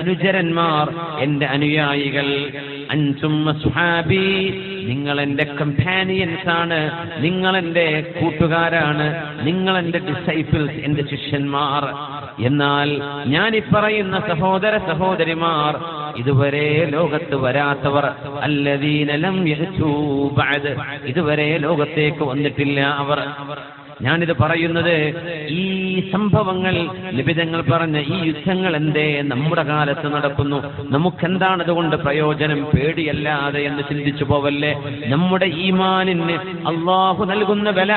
അനുചരന്മാർ എന്റെ അനുയായികൾ. അൻസും അസ്ഹാബി നിങ്ങൾ എന്റെ കമ്പാനിയൻസ് ആണ് നിങ്ങൾ എന്റെ കൂട്ടുകാരാണ് നിങ്ങൾ എന്റെ ഡിസൈപ്പിൾസ് എന്റെ ശിഷ്യന്മാർ. എന്നാൽ ഞാൻ ഈ പറയുന്ന സഹോദര സഹോദരിമാർ ഇതുവരെ ലോകത്ത് വരാത്തവർ അല്ലദീനലം ഇതുവരെ ലോകത്തേക്ക് വന്നിട്ടില്ല അവർ. ഞാനിത് പറയുന്നത് ഈ സംഭവങ്ങൾ നിബിതങ്ങൾ പറഞ്ഞ ഈ യുദ്ധങ്ങൾ എന്തേ നമ്മുടെ കാലത്ത് നടക്കുന്നു? നമുക്കെന്താണ് അതുകൊണ്ട് പ്രയോജനം? പേടിയല്ലാതെ എന്ന് ചിന്തിച്ചു പോവല്ലേ? നമ്മുടെ ഈമാനിന് അള്ളാഹു നൽകുന്ന വില.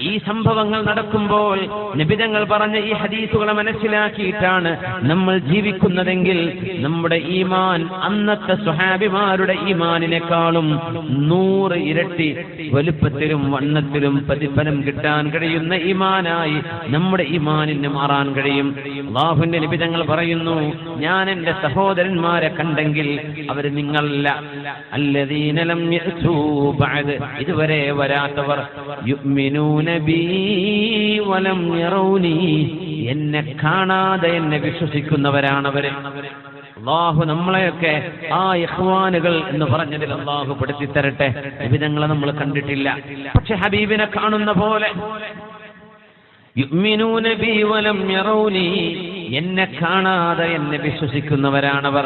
ഈ സംഭവങ്ങൾ നടക്കുമ്പോൾ നിബിതങ്ങൾ പറഞ്ഞ ഈ ഹദീസുകളെ മനസ്സിലാക്കിയിട്ടാണ് നമ്മൾ ജീവിക്കുന്നതെങ്കിൽ നമ്മുടെ ഈമാൻ അന്നത്തെ സ്വഹാബിമാരുടെ ഈമാനിനേക്കാളും നൂറ് ഇരട്ടി വലുപ്പത്തിലും വണ്ണത്തിലും പ്രതിഫലം കിട്ടാൻ കഴിയുന്ന ഇമാനായി നമ്മുടെ ഇമാനിന് മാറാൻ കഴിയും. അള്ളാഹുവിന്റെ നിബിതങ്ങൾ പറയുന്നു ഞാൻ എന്റെ സഹോദരന്മാരെ കണ്ടെങ്കിൽ അവർ നിങ്ങളല്ല. അല്ലദീനലം ഇതുവരെ വരാത്തവർ വലം എന്നെ കാണാതെ എന്നെ വിശ്വസിക്കുന്നവരാണവര്. അള്ളാഹു നമ്മളെയൊക്കെ ആ ഇഹ്വാനുകൾ എന്ന് പറഞ്ഞതിൽ അള്ളാഹു പെടുത്തി തരട്ടെ വിവിധങ്ങളെ നമ്മൾ കണ്ടിട്ടില്ല. പക്ഷെ ഹബീബിനെ കാണുന്ന പോലെ വലം എന്നെ കാണാതെ എന്നെ വിശ്വസിക്കുന്നവരാണവർ.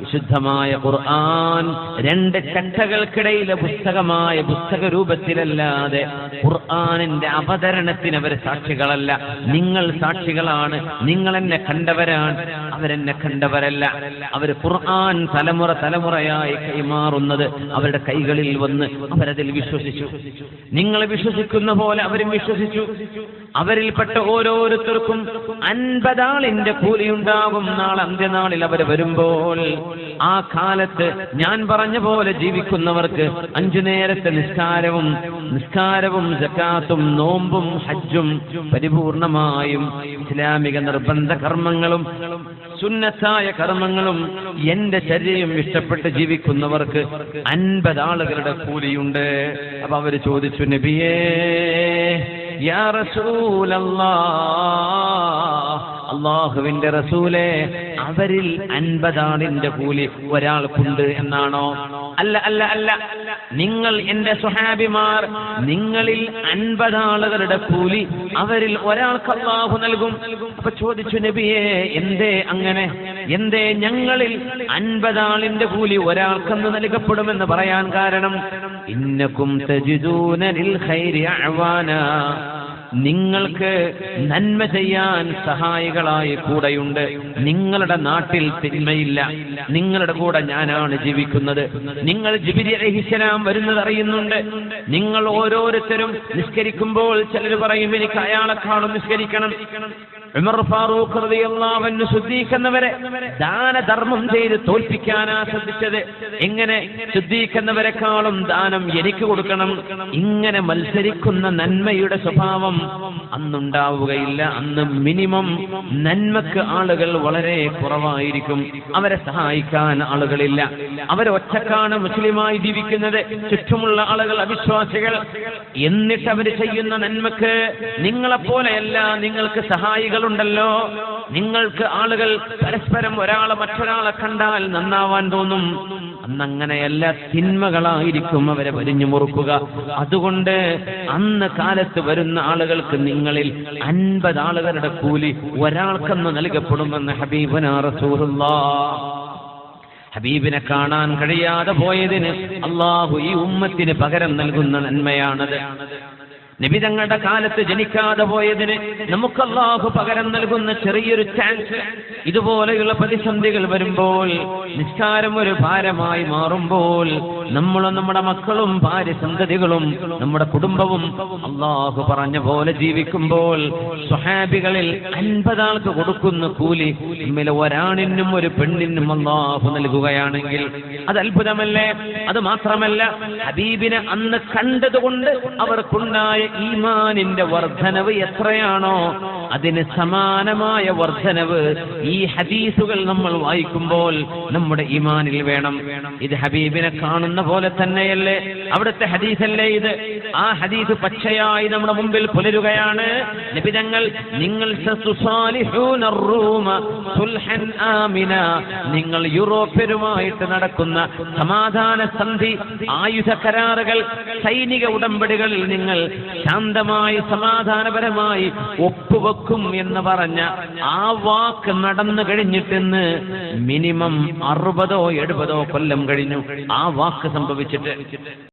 വിശുദ്ധമായ ഖുർആൻ രണ്ട് കട്ടകൾക്കിടയിലെ പുസ്തകമായ പുസ്തക രൂപത്തിലല്ലാതെ ഖുർആാനിന്റെ അവതരണത്തിന് അവർ സാക്ഷികളല്ല. നിങ്ങൾ സാക്ഷികളാണ്. നിങ്ങൾ എന്നെ കണ്ടവരാണ്. അവരെന്നെ കണ്ടവരല്ല. അവർ ഖുർആൻ തലമുറ തലമുറയായി കൈമാറുന്നത് അവരുടെ കൈകളിൽ വന്ന് അവരതിൽ വിശ്വസിച്ചു. നിങ്ങൾ വിശ്വസിക്കുന്ന പോലെ അവരും വിശ്വസിച്ചു. അവരിൽപ്പെട്ട ഓരോരുത്തർക്കും അൻപതാളിന്റെ കൂലിയുണ്ടാകും നാളെ അന്ത്യനാളിൽ അവർ വരുമ്പോൾ. ആ കാലത്ത് ഞാൻ പറഞ്ഞ പോലെ ജീവിക്കുന്നവർക്ക് അഞ്ചു നേരത്തെ നിസ്കാരവും നിസ്കാരവും ജക്കാത്തും നോമ്പും ഹജ്ജും പരിപൂർണമായും ഇസ്ലാമിക നിർബന്ധ കർമ്മങ്ങളും സുന്നത്തായ കർമ്മങ്ങളും എന്റെ ചര്യയും ഇഷ്ടപ്പെട്ട് ജീവിക്കുന്നവർക്ക് അൻപത് ആളുകളുടെ കൂലിയുണ്ട്. അപ്പൊ അവർ ചോദിച്ചു നബിയേ യാ റസൂലല്ലാ അള്ളാഹുവിന്റെ റസൂലെ അവരിൽ അൻപതാളിന്റെ കൂലി ഒരാൾക്കുണ്ട് എന്നാണോ? അല്ല അല്ല അല്ല. നിങ്ങൾ എന്റെ സുഹാബിമാർ നിങ്ങളിൽ അൻപതാളുകളുടെ കൂലി അവരിൽ ഒരാൾക്ക് അള്ളാഹു നൽകും. അപ്പൊ ചോദിച്ചു നബിയെ എന്തേ അങ്ങനെ? എന്തേ ഞങ്ങളിൽ അൻപതാളിന്റെ കൂലി ഒരാൾക്കെന്ന് നൽകപ്പെടുമെന്ന് പറയാൻ കാരണം? ഇന്നക്കും തജിദൂനലിൽ ഖൈരി നിങ്ങൾക്ക് നന്മ ചെയ്യാൻ സഹായികളായി കൂടെയുണ്ട്. നിങ്ങളുടെ നാട്ടിൽ തിന്മയില്ല. നിങ്ങളുടെ കൂടെ ഞാനാണ് ജീവിക്കുന്നത്. നിങ്ങൾ ജിബിരി അലഹിസ്സലാം വരുന്നത് അറിയുന്നുണ്ട്. നിങ്ങൾ ഓരോരുത്തരും നിസ്കരിക്കുമ്പോൾ ചിലർ പറയും എനിക്ക് അയാളെ കാണും നിസ്കരിക്കണം. ഉമർ ഫാറൂഖ് റളിയല്ലാഹു അൻഹു ശുദ്ധീകരിക്കുന്നവരെ ദാനധർമ്മം ചെയ്ത് തോൽപ്പിക്കാനാ ശ്രദ്ധിച്ചത്. എങ്ങനെ? ശുദ്ധീക്കുന്നവരെക്കാളും ദാനം എനിക്ക് കൊടുക്കണം. ഇങ്ങനെ മത്സരിക്കുന്ന നന്മയുടെ സ്വഭാവം അന്നുണ്ടാവുകയില്ല. അന്ന് മിനിമം നന്മക്ക് ആളുകൾ വളരെ കുറവായിരിക്കും. അവരെ സഹായിക്കാൻ ആളുകളില്ല. അവരൊറ്റക്കാണ് മുസ്ലിമായി ജീവിക്കുന്നത്. ചുറ്റുമുള്ള ആളുകൾ അവിശ്വാസികൾ. എന്നിട്ട് അവർ ചെയ്യുന്ന നന്മക്ക് നിങ്ങളെപ്പോലെയല്ല നിങ്ങൾക്ക് സഹായികളുണ്ടല്ലോ. നിങ്ങൾക്ക് ആളുകൾ പരസ്പരം ഒരാളെ മറ്റൊരാളെ കണ്ടാൽ നന്നാവാൻ തോന്നും. അന്നങ്ങനെയല്ല തിന്മകളായിരിക്കും അവരെ വരിഞ്ഞു മുറുക്കുക അതുകൊണ്ട് അന്ന് കാലത്ത് വരുന്ന ആളുകൾക്ക് നിങ്ങളിൽ അൻപത് ആളുകളുടെ കൂലി ഒരാൾക്കെന്ന് നൽകപ്പെടുമെന്ന് ഹബീബന ഹബീബിനെ കാണാൻ കഴിയാതെ പോയതിന് അള്ളാഹു ഈ ഉമ്മത്തിന് പകരം നൽകുന്ന നന്മയാണത്. നബി തങ്ങളുടെ കാലത്ത് ജനിക്കാതെ പോയതിന് നമുക്കല്ലാഹു പകരം നൽകുന്ന ചെറിയൊരു ചാൻസ് ഇതുപോലെയുള്ള പ്രതിസന്ധികൾ വരുമ്പോൾ നിസ്കാരം ഒരു ഭാരമായി മാറുമ്പോൾ നമ്മളും നമ്മുടെ മക്കളും ഭാര്യ സന്തതികളും നമ്മുടെ കുടുംബവും അള്ളാഹു പറഞ്ഞ പോലെ ജീവിക്കുമ്പോൾ സ്വഹാബികളിൽ അൻപതാൾക്ക് കൊടുക്കുന്ന കൂലി നമ്മിലെ ഒരാണിനും ഒരു പെണ്ണിനും അള്ളാഹു നൽകുകയാണെങ്കിൽ അത് അത്ഭുതമല്ലേ? അത് മാത്രമല്ല ഹബീബിനെ അന്ന് കണ്ടതുകൊണ്ട് അവർക്കുണ്ടായ ഈമാനിന്റെ വർധനവ് എത്രയാണോ അതിന് സമാനമായ വർധനവ് ഈ ഹദീസുകൾ നമ്മൾ വായിക്കുമ്പോൾ നമ്മുടെ ഈമാനിൽ വേണം. ഇത് ഹബീബിനെ കാണുന്ന പോലെ തന്നെയല്ലേ? അവിടുത്തെ ഹദീസല്ലേ ഇത്? ആ ഹദീസ് പച്ചയായി നമ്മുടെ മുമ്പിൽ പുലരുകയാണ്. നിബിതങ്ങൾ നിങ്ങൾ ആമിന. നിങ്ങൾ യൂറോപ്യരുമായിട്ട് നടക്കുന്ന സമാധാന സന്ധി ആയുധ കരാറുകൾ സൈനിക ഉടമ്പടികളിൽ നിങ്ങൾ ശാന്തമായി സമാധാനപരമായി ഒപ്പുവെക്കും എന്ന് പറഞ്ഞ ആ വാക്ക് നടന്നു കഴിഞ്ഞിട്ടെന്ന് മിനിമം അറുപതോ എഴുപതോ കൊല്ലം കഴിഞ്ഞു ആ വാക്ക് സംഭവിച്ചിട്ട്.